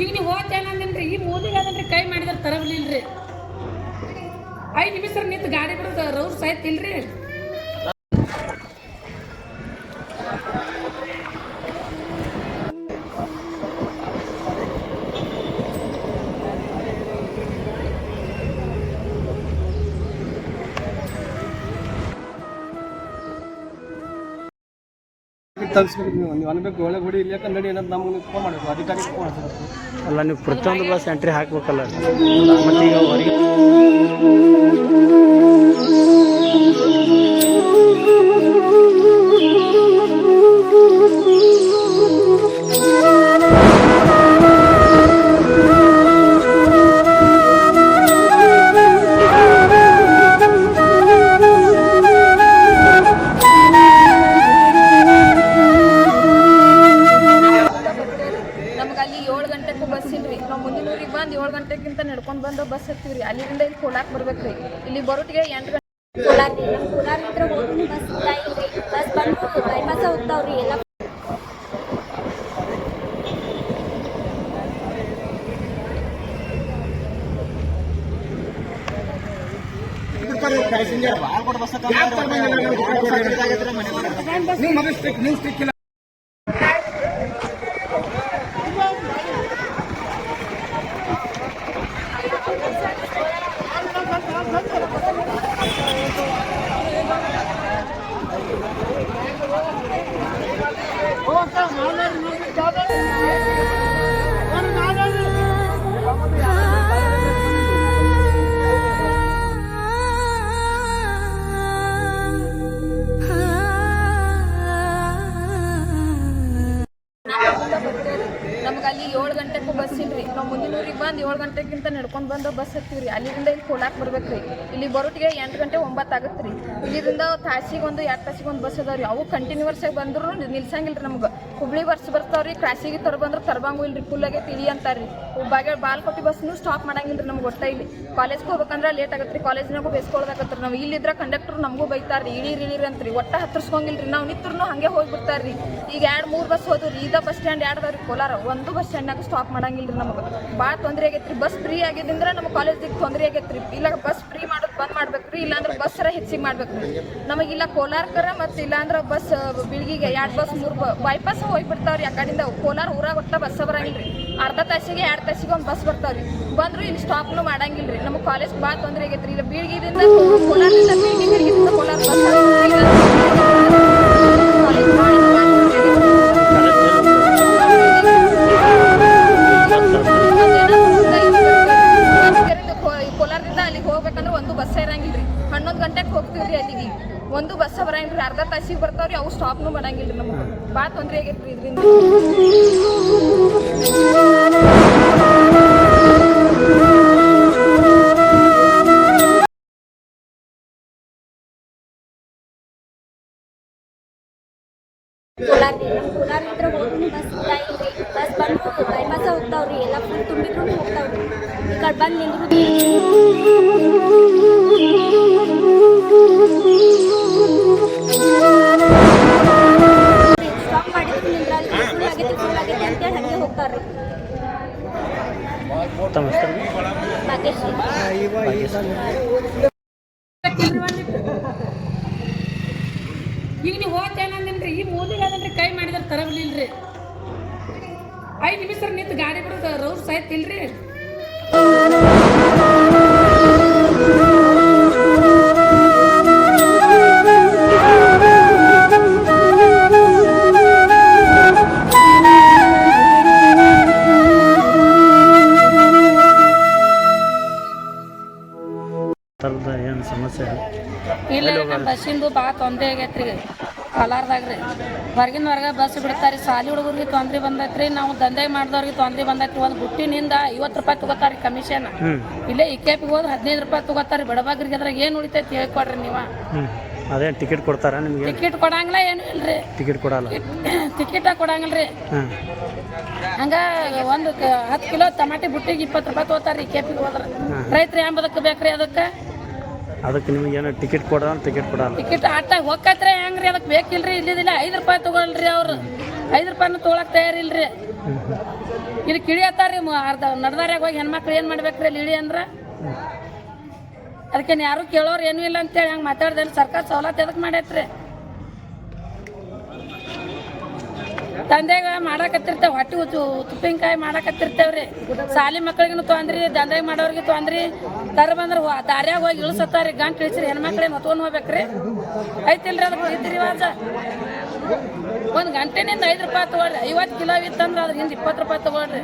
ಈಗ ನೀವು ಹೋಗ್ತೇನಂದ್ರಿ ಈ ಮೂಲಿಗೆ ಅದನ್ರಿ ಕೈ ಮಾಡಿದ್ರೆ ತರಬಲಿಲ್ರಿ ಐದು ನಿಮಿಷ ನಿಂತು ಗಾಡಿ ಬಿಡೋದು ರೌರ್ ಸಹಿತ ನೀವು. ನೀವು ಅನ್ಬೇಕು ಒಳಗೆ ಹೊಡಿ ಇಲ್ಲಿ ಯಾಕಂದ್ರೆ ನಡಿ ಅನ್ನೋದು ನಮ್ಗೆ ಫೋನ್ ಮಾಡಬೇಕು ಅಧಿಕಾರಿಗೆ ಫೋನ್ ಮಾಡಬೇಕು ಅಲ್ಲ ನೀವು ಪ್ರತಿಯೊಂದು ಬಸ್ ಎಂಟ್ರಿ ಹಾಕ್ಬೇಕಲ್ಲ. ಮತ್ತೆ ಈಗ ಹೊರಗೆ ನಮ್ಗೆ ನಡ್ಕೊಂಡು ಬಂದು ಬಸ್ ರೀ ಅಲ್ಲಿಂದ ಇಲ್ಲಿ ಕೋಲಾಕ್ ರೀ ಇಲ್ಲಿ ಬರೋಟಿಗೆ ಎಂಟು ಗಂಟೆ ಒಂಬತ್ತು ಆಗುತ್ತೆ ರೀ ಇಲ್ಲಿಂದ ತಾಸಿಗೆ ಒಂದು ಎರಡು ತಾಸಿಗೆ ಒಂದು ಬಸ್ ಅದಾವ್ರಿ. ಅವು ಕಂಟಿನ್ಯೂವರ್ಸ್ ಆಗಿ ಬಂದ್ರು ರೀ ನಮ್ಗೆ. ಹುಬ್ಳಿ ಬಸ್ ಬರ್ತಾವ್ರಿ ಕ್ರಾಸಿಗೆ ತರ ಬಂದ್ರೆ ತರಬಂಗು ಇಲ್ರಿ ಫುಲ್ ಆಗಿ ಇಳಿ ಅಂತಾರ್ರಿ. ಬಾಗ ಬಾಲ್ಕೋಟಿ ಬಸ್ನು ಸ್ಟಾಪ್ ಮಾಡಂಗಿಲ್ರಿ ನಮ್ಗೆ ಒಟ್ಟ ಇಲ್ಲಿ. ಕಾಲೇಜ್ಗೆ ಹೋಗ್ಬೇಕಂದ್ರೆ ಲೇಟ್ ಆಗತ್ತೆ ರೀ ಕಾಲೇಜ್ನಾಗೂ ಬೇಸ್ಕೊಳ್ದಾಗತ್ತೆ ನಾವು. ಇಲ್ಲಿದ್ರೆ ಕಂಡಕ್ಟರ್ ನಮಗೂ ಬೈತಾರ್ರಿ ಇಳೀರಿ ಇಳೀರಿ ಅಂತ್ರಿ. ಒಟ್ಟ ಹತ್ತಿರ್ಸ್ಕೊಂಗಿಲ್ರಿ ನಾವು ನಿಂತ್ರು ಹಂಗೆ ಹೋಗ್ಬಿಡ್ತಾರ್ರಿ. ಈಗ ಎರಡು, ಮೂರು ಬಸ್ ಹೋದ್ರಿ ಇದ ಬಸ್ ಸ್ಟ್ಯಾಂಡ್ ಎರಡು ಅವ್ರಿ ಕೋಲಾರ. ಒಂದು ಬಸ್ ಸ್ಟ್ಯಾಂಡ್ನಾಗ ಸ್ಟಾಪ್ ಮಾಡಂಗಿಲ್ರಿ ನಮಗೆ. ಭಾಳ ತೊಂದರೆ ಆಗೈತ್ರಿ. ಬಸ್ ಫ್ರೀ ಆಗಿದ್ರೆ ನಮ್ಮ ಕಾಲೇಜಿಗೆ ತೊಂದರೆ ಆಗೈತ್ರಿ. ಇಲ್ಲ ಬಸ್ ಫ್ರೀ ಮಾಡೋದು ಬಂದ್ ಮಾಡ್ಬೇಕ್ರಿ, ಇಲ್ಲಾಂದ್ರೆ ಬಸ್ಸರ ಹೆಚ್ಚಿಗೆ ಮಾಡ್ಬೇಕ್ರಿ. ನಮಗಿಲ್ಲ ಕೋಲಾರ್ಕರ ಮತ್ತು ಇಲ್ಲಾಂದ್ರೆ ಬಸ್ ಬಿಳ್ಗಿಗೆ ಎರಡು ಬಸ್ ಮೂರು ಬೈಪಾಸ್ ಹೋಗ್ಬಿಡ್ತಾವ್ರಿ ಆ ಕಡೆಯಿಂದ ಕೋಲಾರ ಊರಾಗ ಒಟ್ಟ ಬಸ್ ಬರಂಗಿಲ್ರಿ ಅರ್ಧ ತಾಸಿಗೆ ಎರಡು ತಾಸಿಗೆ ಒಂದು ಬಸ್ ಬರ್ತಾವ್ರಿ ಬಂದ್ರು ಇಲ್ಲಿ ಸ್ಟಾಪ್ನು ಮಾಡಂಗಿಲ್ರಿ ನಮ್ಮ ಕಾಲೇಜ್ ಭಾಳ ತೊಂದರೆ ಆಗೈತೆ ರೀ ಬೀಳ್ಗಿದಿಂದ ಕೋಲಾರದಿಂದ ಕೋಲಾರ ಕೋಲಾರದಿಂದ ಅಲ್ಲಿಗೆ ಹೋಗ್ಬೇಕಂದ್ರೆ ಒಂದು ಬಸ್ ಇರಂಗಿಲ್ರಿ ಹನ್ನೊಂದು ಗಂಟೆಗೆ ಹೋಗ್ತೀವ್ರಿ ಅಲ್ಲಿಗೆ ಒಂದು ಬಸ್ ಬರಂಗಿಲ್ರಿ ಅರ್ಧ ತಾಸಿಗೆ ಬರ್ತಾವ್ರಿ ಅವು ಸ್ಟಾಪ್ನು ಮಾಡಂಗಿಲ್ರಿ ನಮಗೆ. ಭಾಳ ತೊಂದರೆ ಆಗೈತ್ರಿ ಇದರಿಂದ. ಕೋಲಾರ ರೀ ನಮ್ಮ ಕೋಲಾರ ಹತ್ರ ಹೋಗಿ ಬಸ್ ಇಲ್ಲ ಇಲ್ರಿ ಬಸ್ ಬಂದು ಬೈಪಾಸ ಹೋಗ್ತಾವ್ರಿ ಎಲ್ಲ ಫುಲ್ ತುಂಬಿದ್ರು ಹೋಗ್ತಾವ್ರಿ. ಈ ಕಡೆ ಬಂದು ನಿಂದ್ರು. ಈಗ ನೀವು ಹೋಗ್ತೇನಂದ್ರಿ ಈ ಮೂಲಿಗೆ ಅದನ್ರಿ ಕೈ ಮಾಡಿದ್ರೆ ತರಬಲಿಲ್ರಿ ಐದು ನಿಮಿಷ ನಿಂತು ಗಾಡಿ ಬಿಡೋದು ರೌರ್ ಸಹಿತ ಇಲ್ಲ ನಮ್ಮ ಬಸ್ಸಿಂದು ಭಾಳ ತೊಂದರೆ ಆಗೈತ್ರಿ. ಕೋಲಾರದಾಗ್ರಿ. ಹೊರಗಿನ ಹೊರಗೆ ಬಸ್ ಬಿಡ್ತಾರೆ. ಸಾಲಿ ಹುಡುಗರಿಗೆ ತೊಂದ್ರೆ ಬಂದೈತ್ರಿ. ನಾವು ದಂಧೆ ಮಾಡಿದವ್ರಿಗೆ ತೊಂದ್ರೆ ಬಂದೈತಿ ಒಂದು ಬುಟ್ಟಿನಿಂದ ಐವತ್ತು ರೂಪಾಯಿ ತಗೋತಾರೆ ಕಮಿಷನ್. ಇಲ್ಲೇ ಇಕೇಪಿಗೆ ಹೋದ್ರೆ ಹದಿನೈದು ರೂಪಾಯಿ ತಗೋತಾರೆ ಬಡಬಾಗ್ರಿಗೆ ಅದ್ರಾಗ ಏನು ಉಳಿತೈತಿ ಹೇಳ್ಕೊಡ್ರಿ ನೀವು. ಅದೇ ಟಿಕೆಟ್ ಕೊಡ್ತಾರ ನಿಮಗೆ? ಟಿಕೆಟ್ ಕೊಡಂಗಿಲ್ಲ ಏನು ಇಲ್ರಿ. ಟಿಕೆಟ್ ಕೊಡಲ್ಲ? ಟಿಕೆಟ ಕೊಡಂಗಿಲ್ಲ ರೀ ಹಂಗ ಒಂದು ಹತ್ತು ಕಿಲೋ ಟಮಾಟಿ ಬುಟ್ಟಿಗೆ ಇಪ್ಪತ್ತು ರೂಪಾಯಿ ತಗೋತಾರಿ ಕೆಪಿಗೆ ಹೋದ್ರೆ. ರೈತರು ಏನ್ ಬದಕ್ ಬೇಕ್ರಿ ಅದಕ್ಕೆ? ಅದಕ್ಕೆ ನಿಮ್ಗೆ ಏನೋ ಟಿಕೆಟ್ ಕೊಡೋಣ ಟಿಕೆಟ್ ಕೊಡಲ್ಲ ಟಿಕೆಟ್ ಆಟ ಹೋಗತ್ರೆ ಹೆಂಗ್ರಿ? ಅದಕ್ಕೆ ಬೇಕಿಲ್ರಿ? ಇಲ್ಲಿದಿಲ್ಲ. ಐದು ರೂಪಾಯಿ ತಗೊಳ್ರಿ ಅವ್ರು. ಐದು ರೂಪಾಯಿನೂ ತಗೊಳಕ್ ತಯಾರಿಲ್ರಿ. ಇಲ್ಲಿ ಕಿಳಿಯತ್ತಾರ್ರಿ ಅರ್ಧ ನಡ್ದಾರ್ಯಾಗ ಹೋಗಿ ಹೆಣ್ಮಕ್ಳು ಏನು ಮಾಡ್ಬೇಕ್ರಿ ಇಲ್ಲಿ ಇಳಿ ಅಂದ್ರೆ? ಅದಕ್ಕೆ ಯಾರು ಕೇಳೋರು ಏನೂ ಇಲ್ಲ ಅಂತೇಳಿ ಹಂಗೆ ಮಾತಾಡ್ದೆ. ಸರ್ಕಾರ ಸವಲತ್ತು ಎದಕ್ಕೆ ಮಾಡೈತ್ರಿ? ತಂದೆಗ ಮಾಡಾಕತ್ತಿರ್ತೇವೆ, ಹೊಟ್ಟಿ ಉಚ್ಚು ತುಪ್ಪಿನಕಾಯಿ ಮಾಡಾಕತ್ತಿರ್ತೇವ್ರಿ. ಸಾಲಿ ಮಕ್ಳಿಗೂ ತೊಂದ್ರಿ, ದಂಧೆಗೆ ಮಾಡೋರಿಗೆ ತೊಂದ್ರಿ. ತರ ಬಂದ್ರೆ ದಾರ್ಯಾಗ ಹೋಗಿ ಇಳಿಸತ್ತಾರಿ, ಗಂಟು ಇಳಿಸ್ರಿ ಹೆಣ್ಮಕ್ಳೇನು ಹೊತ್ಕೊಂಡು ಹೋಗ್ಬೇಕ್ರಿ. ಐತಿಲ್ರಿ ಅದು ರೀತಿ ರಿವಾಜ ಒಂದು ಗಂಟೆನಿಂದ ಐದು ರೂಪಾಯಿ ತಗೊಳ್ರಿ, ಐವತ್ತು ಕಿಲೋ ಇತ್ತಂದ್ರೆ ಅದ್ರ ಹಿಂದೆ ಇಪ್ಪತ್ತು ರೂಪಾಯಿ ತಗೊಳ್ರಿ.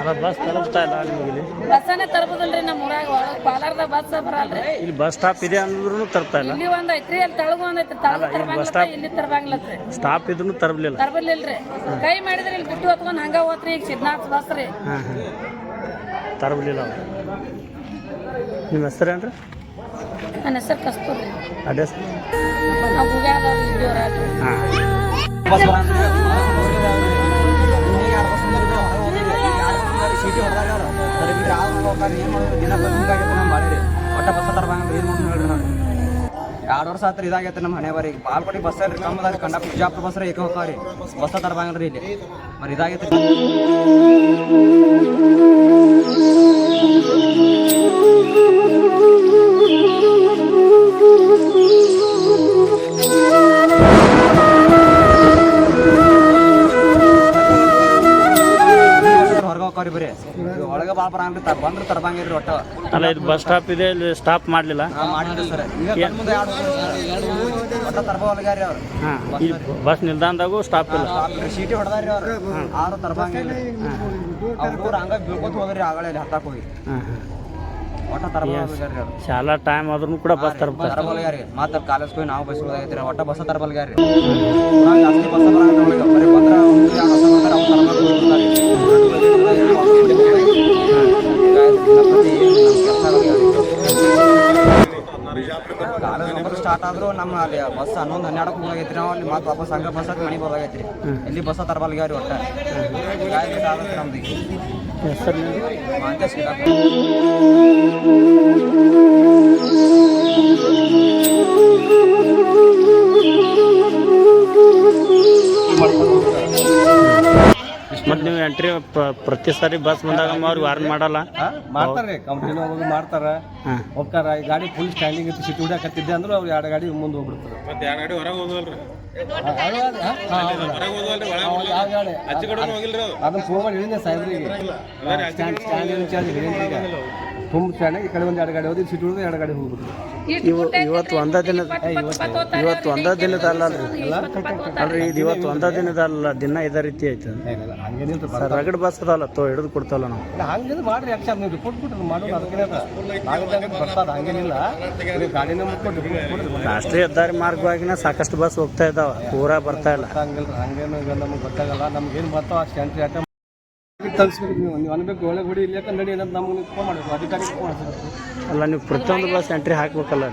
ಅಲ್ಲ ಬಸ್ ತಲುಪ್ತಾ ಇಲ್ಲ ಅಲ್ಲಿ ಬಸ್ಸನ್ನೇ ತರ್ಬೋದಲ್ರಿ ನಮ್ಮ ಊರಾಗ ಒಳಗೆ ಪಾಲಾರ್ದಾಗ ಬಸ್ ಬರಲ್ರಿ. ಇಲ್ಲಿ ಬಸ್ ಸ್ಟಾಪ್ ಇದೆ ಅಂದ್ರೂ ತರ್ತಾ ಇಲ್ಲ? ಇಲ್ಲಿ ಒಂದ್ ಐತ್ರಿ ಅಲ್ಲಿ ತಳಗು ಒಂದ್ ಐತ್ರಿ ತಳಗ ತರ್ಬಂಗ್ಲತ್ತ ಇಲ್ಲಿ ತರ್ಬಂಗ್ಲತ್ರಿ ಸ್ಟಾಪ್ ಇದ್ರೂ ತರಲಿಲ್ಲ ರೀ. ಕೈ ಮಾಡಿದ್ರೆ ಇಲ್ಲಿ ಬಿಟ್ಟು ಹೊತ್ಕೊಂಡು ಹಂಗ ಹೋತ್ರಿ ಈಗ ಸಿದ್ನಾಥ್ ಬಸ್ ರೀ. ಹಾಂ ಹಾಂ. ತರಲಿಲ್ಲ ಅವ್ರು. ನಿಮ್ಮ ಹೆಸರೇನ್ರಿ ನನ್ನ ಹೆಸರು ಕಸ್ತೂರಿ. ಅಡ್ರೆಸ್? ನಾವು ಹಾಂ. ಸೀಟಿ ದಿನ ರೀ ಒಟ್ಟ ಬಸ್ ಎರಡು ವರ್ಷ ಹತ್ರ ಇದಾಗೈತೆ ನಮ್ಮ ಹಣೆ ಬಾರಿ. ಬಾಲ್ಕೋಟಿ ಬಸ್ ಅಲ್ರಿ ಕಮ್ಮದ ಕಂಡ ಬಿಜಾಪುರ ಬಸ್ ಏಕ ಹೋಗ್ತಾವ್ರಿ ಬಸ್ ತರ್ಬಂಗಲ್ರಿ ಇಲ್ಲಿ. ಮರಿ ಇದಾಗೈತೆ ಒಳಗೆ ಭಾಳ ಬರಂಗ್ರಿ ತ ಬಂದ್ರೆ ತರ್ಬಂಗಿಲ್ರಿ ಒಟ್ಟು. ಅಲ್ಲ ಇದು ಬಸ್ ಸ್ಟಾಪ್ ಇದೆ ಇಲ್ಲಿ ಸ್ಟಾಪ್ ಮಾಡಲಿಲ್ಲ? ಮಾಡಿದ್ರಿ ಸರ್. ಈಗ ಕಣ್ಣ್ ಮುಂದೆ ಎರಡು ಒಟ್ಟ ತರ್ಬೋಲ್ಗಾರಿ ಅವ್ರು. ಹಾಂ ಈ ಬಸ್ ನಿಲ್ದಾಣದಾಗೂ ಸ್ಟಾಪ್ ಇಲ್ಲ. ಸೀಟಿ ಹೊಡೆದಾರಿ ಅವ್ರು. ಆರು ತರಬಾಂಗಿಲ್ಲ ಅವ್ರು ಹಂಗ ಬೀಳ್ಕೊತ ಹೋದ್ರಿ ಆಗಲೇ ಹತ್ತಾಕ್ ಹೋಗಿ. ಹಾಂ ಹಾಂ. ಒಟ್ಟ ತರಬಲ್ಗಾರಿ ಅವ್ರು ಶಾಲಾ ಟೈಮ್ ಆದ್ರೂ ಕೂಡ ಬಸ್ ತರ್ತಾರೆ ತರಬಲ್ಗಾರಿ ಮತ್ತೆ ಕಾಲೇಜ್ ಹೋಗಿ ನಾವು ಬಸ್ ಒಟ್ಟ ಬಸ್ ತರಬಲ್ಗಾರಿ ಜಾಸ್ತಿ ಬಸ್ ಬರೀ ಬಂದ್ರ ಸ್ಟಾರ್ಟ್ ಆದ್ರೂ ನಮ್ಮ ಅಲ್ಲಿ ಬಸ್ ಹನ್ನೊಂದು ಹನ್ನೆರಡಕ್ಕೆ ಹೋಗೈತಿ ನಾವು ಅಲ್ಲಿ ಮತ್ತೆ ವಾಪಸ್ ಹಂಗ ಬಸ್ ಮನೆಗೆ ಬರೋದಾಗೈತ್ರಿ. ಇಲ್ಲಿ ಬಸ್ ತರಬಲ್ಗಾರಿ ಒಟ್ಟ? ನಮ್ದು ಮತ್ತು ನೀವು ಎಂಟ್ರಿ ಪ್ರತಿ ಸಾರಿ ಬಸ್ ಬಂದಾಗ ಅವ್ರಿಗೆ ವಾರ್ನ್ ಮಾಡಲ್ಲ? ಮಾಡ್ತಾರೆ ಕಂಪ್ನಿನ ಹೋಗಿ ಮಾಡ್ತಾರೆ. ಹೋಗ್ತಾರ ಈ ಗಾಡಿ ಫುಲ್ ಸ್ಟ್ಯಾಂಡಿಂಗ್ ಇತ್ತು ಸಿಟಿ ಹೊಡ್ಯಾಕತ್ತಿದ್ದೆ ಅಂದ್ರೆ ಅವ್ರು ಎರಡು ಗಾಡಿ ಮುಂದೆ ಹೋಗ್ಬಿಡ್ತಾರೆ. ಮತ್ತೆ ಎರಡು ಗಾಡಿ ಹೊರಗೆ ಹೋದ್ವಲ್ರಿ ಅದನ್ನ ಫೋನ್ ಮಾಡಿ ಹೇಳಿದ್ದೆ ಸಾಹೇಬ್ರಿಗೆ ಸ್ಟ್ಯಾಂಡ್ ಸ್ಟ್ಯಾಂಡ್ ಇನ್ಚಾರ್ಜ್ ಹೇಳಿದ್ದೆ ಈಗ ತುಂಬ ಚೆನ್ನಾಗಿ ಈ ಕಡೆ ಒಂದು ಎರಡು ಗಾಡಿ ಹೋದ್ರೆ ಸಿಟಿ ಹೊಡೆದು ಎರಡು ಗಾಡಿ ಹೋಗ್ಬಿಟ್ಟು ಇವು ಇವತ್ತು ಒಂದ ದಿನ ಇವತ್ತು ಒಂದ ದಿನದ ಅಲ್ಲ ಅಲ್ರಿ. ಇದು ಇವತ್ತು ಒಂದ ದಿನದ ಅಲ್ಲ ದಿನ ಇದೇ ರೀತಿ ಐತೆ. ಏನಿಲ್ಲ ಹಂಗೇನಿಲ್ಲ ಸರ್ ರಗಡ್ ಬಸ್ ಅದಲ್ಲ ತೋ ಹಿಡಿದು ಕೊಡ್ತಲ್ಲ ನಾವು. ಹಂಗೇನು ಮಾಡ್ರಿ ಆಕ್ಷನ್ ನೀವು ರಿಪೋರ್ಟ್ ಕೊಟ್ರಿ ಮಾಡೋದು ಅದಕ್ಕೆ ಬರ್ತದ ಹಂಗೇನಿಲ್ಲ. ನೀವು ಗಾಡಿನ ಮುಟ್ಕೊಂಡು ರಿಪೋರ್ಟ್ ಕೊಡ್ರಿ ರಾಷ್ಟ್ರೀಯ ಹೆದ್ದಾರಿ ಮಾರ್ಗವಾಗಿನ ಸಾಕಷ್ಟು ಬಸ್ ಹೋಗ್ತಾ ಇದಾವ ಪೂರಾ ಬರ್ತಾ ಇಲ್ಲ. ಹಂಗಿಲ್ಲ ಹಂಗೇನು ಈಗ ನಮ್ಗೆ ಗೊತ್ತಾಗಲ್ಲ ನಮ್ಗೇನು ಬರ್ತಾವ ಅಷ್ಟು ಎಂಟ್ರಿ ಆಟ ತಲ್ಸ್ಬೇಕು ನೀವು. ನೀವು ಅನ್ಬೇಕು ಒಳಗೆ ಹೊಡಿ ಇಲ್ಲ ನಡಿ ಅನ್ನೋದು ನಮ್ಗೆ ಫೋನ್ ಮಾಡಬೇಕು. ಅಧಿಕಾರಿ ಫೋನ್ ಮಾಡ್ಬೇಕು ಅಲ್ಲ ನೀವು ಪ್ರತಿಯೊಂದು ಬಸ್ ಎಂಟ್ರಿ ಹಾಕ್ಬೇಕಲ್ಲ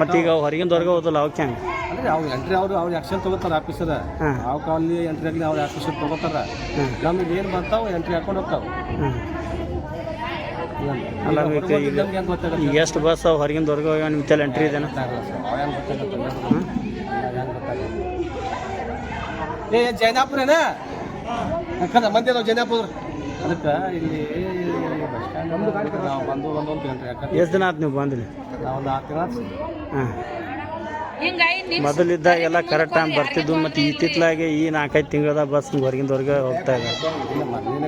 ಮತ್ತೆ ಈಗ ಹೊರಗಿನ ದೊರಗ ಹೋದಲ್ಲ ಅವಕ್ಕೆ ಹೆಂಗೆ? ಅಂದ್ರೆ ಅವ್ರು ಎಂಟ್ರಿ ಅವರು ಅವ್ರು ಆಕ್ಷನ್ ತಗೋತಾರ ಆಫೀಸರ್. ಯಾವ ಕಾಲನಿ ಎಂಟ್ರಿ ಆಗಲಿ ಅವ್ರ ಆಫೀಸರ್ ತಗೋತಾರ. ನಮಗೆ ಏನು ಬರ್ತಾವ ಎಂಟ್ರಿ ಹಾಕೊಂಡು ಹೋಗ್ತಾವ. ಅಲ್ಲ ಈಗ ಎಷ್ಟು ಬಸ್ ಅವು ಹೊರಗಿನ ದೊರಗ ಹೋಗ್ಯಾವ ನಿಮ್ಮ ತಲೆ ಎಂಟ್ರಿ ಇದೆನಾ? ಏ ಜೈನಾಪುರೇನ? ಕದ ಮಂದಿ ಅದಾವ ಜೈನಾಪುರ ಅದಕ್ಕೆ ಇಲ್ಲಿ ಬಸ್ ಸ್ಟ್ಯಾಂಡ್ ನಾವು ಬಂದು ಬಂದು ಅಂತ ಹೇಳ್ರಿ ಯಾಕಂದ್ರೆ ಎಷ್ಟು ದಿನ ಆಯ್ತು ನೀವು ಬಂದಿಲ್ಲ ನಾವು ಒಂದು ಆರು ತಿಂಗಳು ಹಾಂ. ಮೊದಲಿದ್ದಾಗೆಲ್ಲ ಕರೆಕ್ಟ್ ಟೈಮ್ ಬರ್ತಿದ್ವು ಮತ್ತು ಇತ್ತಿತ್ತಲಾಗೆ ಈ ನಾಲ್ಕೈದು ತಿಂಗಳದ ಬಸ್ ಹೊರಗಿಂದ ಹೊರಗೆ ಹೋಗ್ತಾ ಇದೆ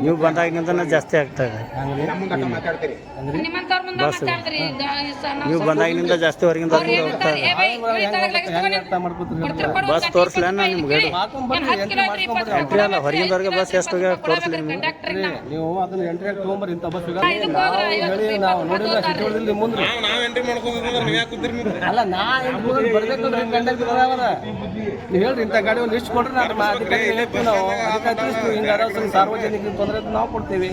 ನೀವು ಬಂದಾಗಿಂದ ಜಾಸ್ತಿ ಆಗ್ತಾ ಇದೆ. ಬಸ್ ನೀವು ಬಂದಾಗಿನಿಂದ ಜಾಸ್ತಿ ಹೊರಗಿಂದ ಹೊರಗೆ ಹೋಗ್ತಾ ಇದೆ ಬಸ್ ತೋರಿಸ್ಲೇನ ನಿಮ್ಗೆ ಎಂಟ್ರಿ ಅಲ್ಲ ಹೊರಗಿಂದ ಹೊರಗೆ ಬಸ್ ಎಷ್ಟು ತೋರಿಸ್ಲಿ ನೀವು? ಅದನ್ನ ಎಂಟ್ರಿ ತೊಗೊಂಬರ್ರಿ ಇಂಥ ಬಸ್ ನಾವು ನೋಡಿಲ್ಲ ಮುಂದೆ ಅಲ್ಲ ನಾ ನೀವು ಹೇಳ್ರಿ ಇಂಥ ಗಾಡಿ ಒಂದು ಲಿಸ್ಟ್ ಕೊಡ್ರಿ ನಾವು ಅಧಿಕಾರಿ ಹೇಳ್ತೀವಿ ನಾವು. ಅಧಿಕಾರಿ ತಿಳಿಸ್ತೀವಿ ಹಿಂಗೆ ಯಾರೋ ಸ್ವಲ್ಪ ಸಾರ್ವಜನಿಕ ತೊಂದರೆ ನಾವು ಕೊಡ್ತೀವಿ.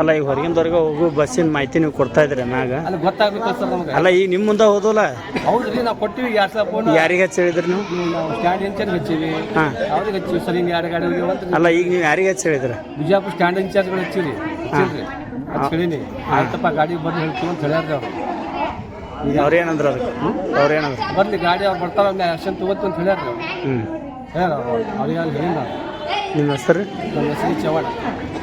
ಅಲ್ಲ ಈಗ ಹೊರಗಿಂದ ಹೋಗು ಬಸ್ಸಿನ ಮಾಹಿತಿ ನೀವು ಕೊಡ್ತಾ ಇದ್ರಿ ನಾಗ ಅಲ್ಲಿ ಗೊತ್ತಾಗ್ಬೇಕು ಸರ್ ನಮ್ಗೆ. ಅಲ್ಲ ಈಗ ನಿಮ್ಮ ಮುಂದೆ ಹೋದಲ್ಲ? ಹೌದ್ರಿ ನಾವು ಕೊಟ್ಟಿವಿ ಯಾರು ಸಹ ಫೋನ್. ಯಾರಿಗೆ ಹಚ್ಚಿ ಹೇಳಿದ್ರಿ ನೀವು ನಾವು ಸ್ಟ್ಯಾಂಡ್ ಇನ್ಚಾರ್ಜ್ ಹಚ್ಚಿವಿ. ಹಾಂ. ಅವ್ರಿಗೆ ಹಚ್ಚಿವಿ ಸರ್ ಹಿಂಗೆ ಎರಡು ಗಾಡಿ ಅಂತ ಅಲ್ಲ ಈಗ ನೀವು ಯಾರಿಗೆ ಹಚ್ಚಿ ಹೇಳಿದ್ರಿ ಬಿಜಾಪುರ ಸ್ಟ್ಯಾಂಡ್ ಇನ್ಚಾರ್ಜ್ಗಳು ಹಚ್ಚಿರಿ. ಹಚ್ಚಿರಿ. ಹಚ್ಚಿ ಹೇಳೀನಿ ಆಯ್ತಪ್ಪ ಗಾಡಿ ಬಂದು ಹೇಳ್ತೀವಿ ಅಂತ ಹೇಳ್ಯಾರ್ರಿ ಅವ್ರು. ಅವ್ರೇನಂದ್ರು ಅದಕ್ಕೆ? ಅವ್ರೇನಂದ್ರು ಬರ್ಲಿ ಗಾಡಿ ಅವ್ರು ಬರ್ತಾರ ಒಂದು ಆಕ್ಷನ್ ತಗೋತು ಅಂತ ಹೇಳ್ಯಾರ. ಹ್ಞೂ ಅವ್ರಿಗೆ ಅಲ್ಲಿ ಹೇಳಿಲ್ಲ. ನಿಮ್ಮ ಹೆಸರು? ನಮ್ಮ ಹೆಸರು ಚವಾಣ. ಚವ